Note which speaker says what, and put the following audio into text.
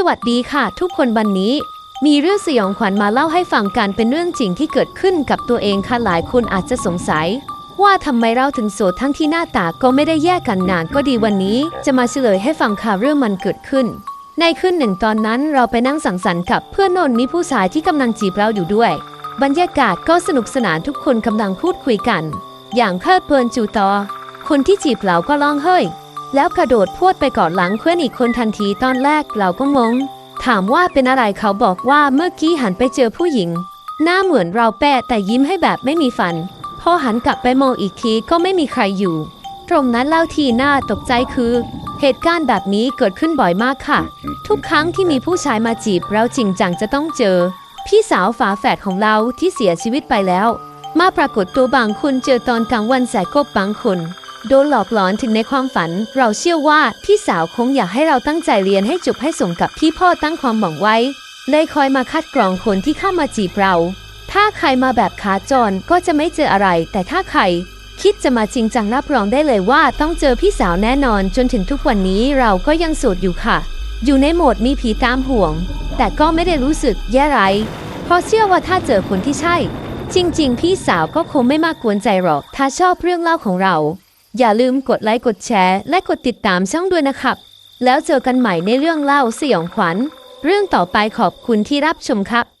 Speaker 1: สวัสดีค่ะ ทุกคนวันนี้ มีเรื่องสยองขวัญมาเล่าให้ฟังกันเป็นเรื่องจริงที่เกิดขึ้นกับตัวเองค่ะหลายคนอาจจะสงสัย ว่าทำไมเราถึงโสดทั้งที่หน้าตาก็ไม่ได้แยกกันนานก็ดีวันนี้ จะมาเฉลยให้ฟังค่ะเรื่องมันเกิดขึ้น ในคืนหนึ่งตอนนั้นเราไปนั่งสังสรรค์กับเพื่อนนนท์มีผู้ชายที่กำลังจีบเราอยู่ด้วย บรรยากาศก็สนุกสนานทุกคนกำลังพูดคุยกัน อย่างเพลิดเพลินจูตอ คนที่จีบเราก็ร้องเฮ้ย แล้วกระโดดพวดไปกอดหลังเพื่อนอีกคนทันทีตอนแรกเราก็งงถามว่าเป็นอะไรเขาบอกว่าเมื่อกี้หันไปเจอผู้หญิง หน้าเหมือนเราแปะแต่ยิ้มให้แบบไม่มีฟัน พอหันกลับไปมองอีกทีก็ไม่มีใครอยู่ ตรงนั้นเล่าทีน่าตกใจคือ เหตุการณ์แบบนี้เกิดขึ้นบ่อยมากค่ะ ทุกครั้งที่มีผู้ชายมาจีบเราจริงจังจะต้องเจอ พี่สาวฝาแฝดของเราที่เสียชีวิตไปแล้ว มาปรากฏตัวบางคนเจอตอนกลางวันแสกกบบางคน โดนหลอกหลอนถึงในความฝัน เราเชื่อว่าพี่สาวคงอยากให้เราตั้งใจเรียนให้จบให้สมกับที่พ่อตั้งความหวังไว้ เลยคอยมาคัดกรองคนที่เข้ามาจีบเรา ถ้าใครมาแบบขาจรก็จะไม่เจออะไร แต่ถ้าใคร คิดจะมาจริงจังรับรองได้เลยว่าต้องเจอพี่สาวแน่นอนจนถึงทุกวันนี้เราก็ยังโสดอยู่ค่ะ อยู่ในโหมดมีผีตามห่วง แต่ก็ไม่ได้รู้สึกแย่ไร เพราะเชื่อว่าถ้าเจอคนที่ใช่ จริง ๆ พี่สาวก็คงไม่มากกวนใจหรอก ถ้าชอบเรื่องเล่าของเรา อย่าลืมกดไลค์กดแชร์และกดติดตามช่องด้วยนะครับ แล้วเจอกันใหม่ในเรื่องเล่าสยองขวัญ เรื่องต่อไปขอบคุณที่รับชมครับ